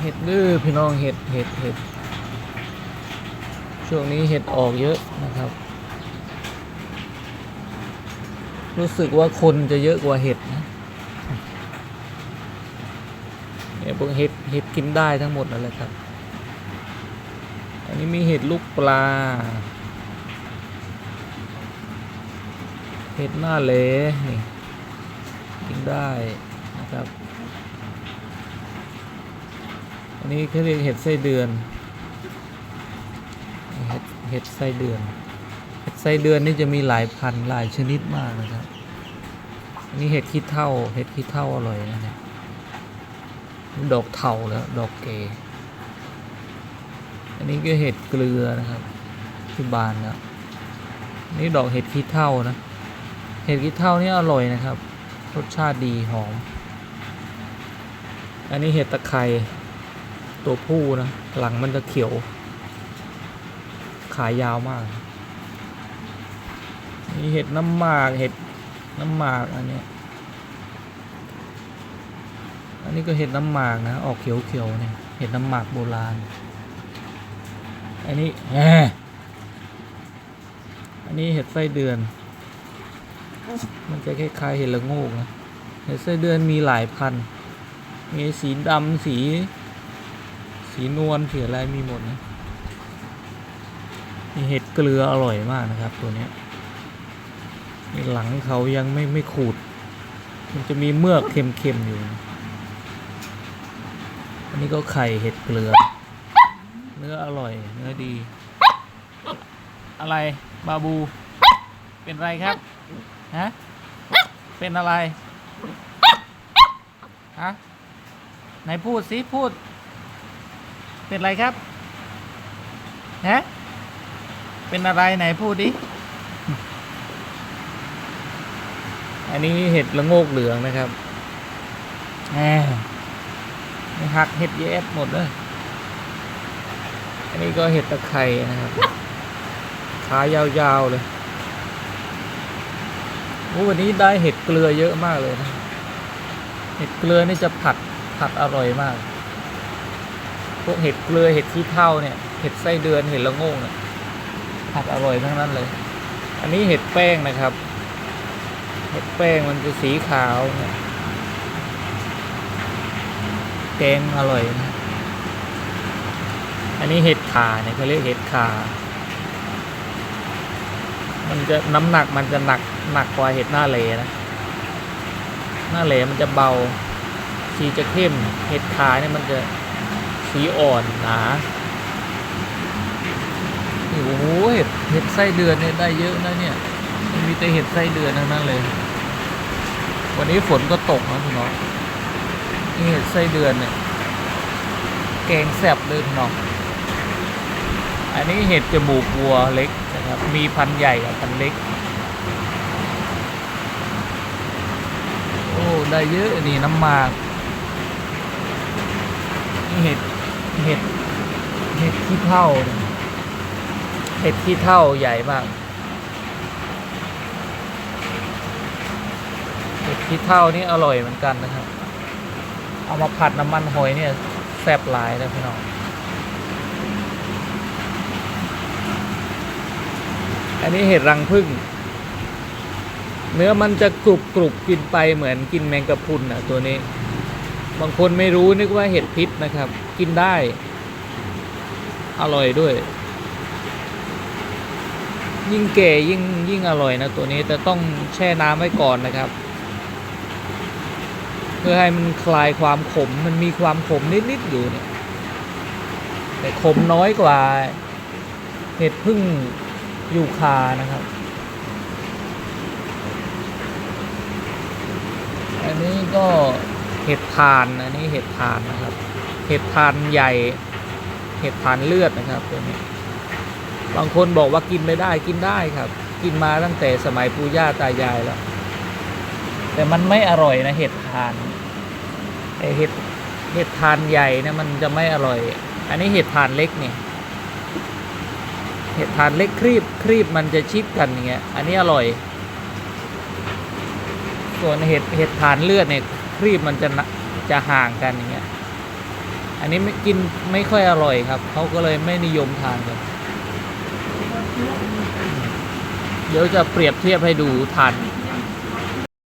เห็ดดื้อพี่น้องเห็ดเห็ดเห็ดช่วงนี้เห็ดออกเยอะนะครับ รู้สึกว่าคนจะเยอะกว่าเห็ดนะเนี่ยพวกเห็ดเห็ดกินได้ทั้งหมดนั่นแหละครับ อันนี้มีเห็ดลูกปลา เห็ดหน้าเหลนี่กินได้นะครับ นี้เขาเรียกเห็ดไส้เดือน เห็ดเห็ดไส้เดือน เห็ดไส้เดือนนี่จะมีหลายพันธุ์หลายชนิดมากนะครับนนี้เห็ดขี้เท่า เห็ดขี้เท่าอร่อยนะเนี่ยดอกเถาแล้วดอกเก อันนี้ก็เห็ดเกลือนะครับที่บานแล้วนี่ดอกเห็ดขี้เท่านะ เห็ดขี้เท่านี่อร่อยนะครับ รสชาติดีหอม อันนี้เห็ดตะไคร้ ตัวผู้นะ หลังมันจะเขียว ขายยาวมากนี่เห็ดน้ำหมาก เห็ดน้ำหมากอันเนี้ยอันนี้ก็เห็ดน้ำหมากนะ ออกเขียวๆเนี่ย เห็ดน้ำหมากโบราณ อันนี้แหมอันนี้เห็ดไส้เดือน มันจะคล้ายๆเห็ดละโงกนะ เห็ดไส้เดือนมีหลายพันธุ์มีสีดำสี สีนวลสีอะไรมีหมดนะมีเห็ดเกลืออร่อยมากนะครับตัวเนี้ยหลังเขายังไม่ไม่ขูด มันจะมีเมือกเค็มๆอยู่ อันนี้ก็ไข่เห็ดเกลือ เนื้ออร่อยเนื้อดี อะไรบาบู เป็นไรครับ ฮะ เป็นอะไร ฮะ ไหนพูดสิพูด เป็นอะไรครับฮะเป็นอะไรไหนพูดดิ อันนี้เห็ดละโงกเหลืองนะครับแหมหักเห็ดแยบหมดเลย อันนี้ก็เห็ดตะไคร่นะครับ ขายาวๆเลยโอ้วันนี้ได้เห็ดเกลือเยอะมากเลยนะ เห็ดเกลือนี่จะผัดผัดอร่อยมาก พวกเห็ดเกลือเห็ดขี้เท่าเนี่ยเห็ดไส้เดือนเห็ดละโงงเนี่ยผัดอร่อยทั้งนั้นเลย อันนี้เห็ดแป้งนะครับ เห็ดแป้งมันจะสีขาวเนี่ยแกงอร่อยนะอันนี้เห็ดขาเนี่ยเขาเรียกเห็ดขามันจะน้ำหนักมันจะหนักหนักกว่าเห็ดหน้าเหลนะ หน้าเหลมันจะเบาสีจะเข้ม เห็ดขาเนี่ยมันจะ สีอ่อนหนานี่โอ้โหเห็ดเห็ดไส้เดือนเนี่ยได้เยอะนะเนี่ยมันมีแต่เห็ดไส้เดือนทั้งนั้นเลย วันนี้ฝนก็ตกนะพี่น้องนี่เห็ดไส้เดือนเนี่ยแกงแซ่บเลยพี่น้องอันนี้เห็ดจมูกวัวเล็กนะครับ มีพันใหญ่กับพันเล็ก โอ้ ได้เยอะนี่น้ำมากนี่เห็ด เห็ดเห็ดขี้เท่าเห็ดขี้เท่าใหญ่มากเห็ดขี้เท่านี่อร่อยเหมือนกันนะครับ เอามาผัดน้ำมันหอยเนี่ยแซ่บหลายนะพี่น้องอันนี้เห็ดรังผึ้งเนื้อมันจะกรุบกรุบกินไปเหมือนกินแมงกะพรุนอะตัวนี้ บางคนไม่รู้นึกว่าเห็ดพิษนะครับ กินได้ อร่อยด้วย ยิ่งเก่ยิ่งยิ่งอร่อยนะตัวนี้แต่ต้องแช่น้ำไว้ก่อนนะครับ เพื่อให้มันคลายความขมมันมีความขมนิด ๆ อยู่เนี่ยแต่ขมน้อยกว่า เห็ดพึ่งยูคานะครับอันนี้ก็ เห็ดทานอันนี้เห็ดทานนะครับ เห็ดทานใหญ่ เห็ดทานเลือดนะครับตัวนี้ บางคนบอกว่ากินไม่ได้กินได้ครับ กินมาตั้งแต่สมัยปู่ย่าตายายแล้ว แต่มันไม่อร่อยนะเห็ดทานไอเห็ดเห็ดทานใหญ่นะมันจะไม่อร่อย อันนี้เห็ดทานเล็กเนี่ยเห็ดทานเล็กครีบครีบมันจะชิดกันอย่างเงี้ย อันนี้อร่อย ส่วนเห็ดเห็ดทานเลือดเนี่ย ครีบมันจะนะจะห่างกันอย่างเงี้ย อันนี้ไม่กินไม่ค่อยอร่อยครับ เขาก็เลยไม่นิยมทานกัน เดี๋ยวจะเปรียบเทียบให้ดูทาน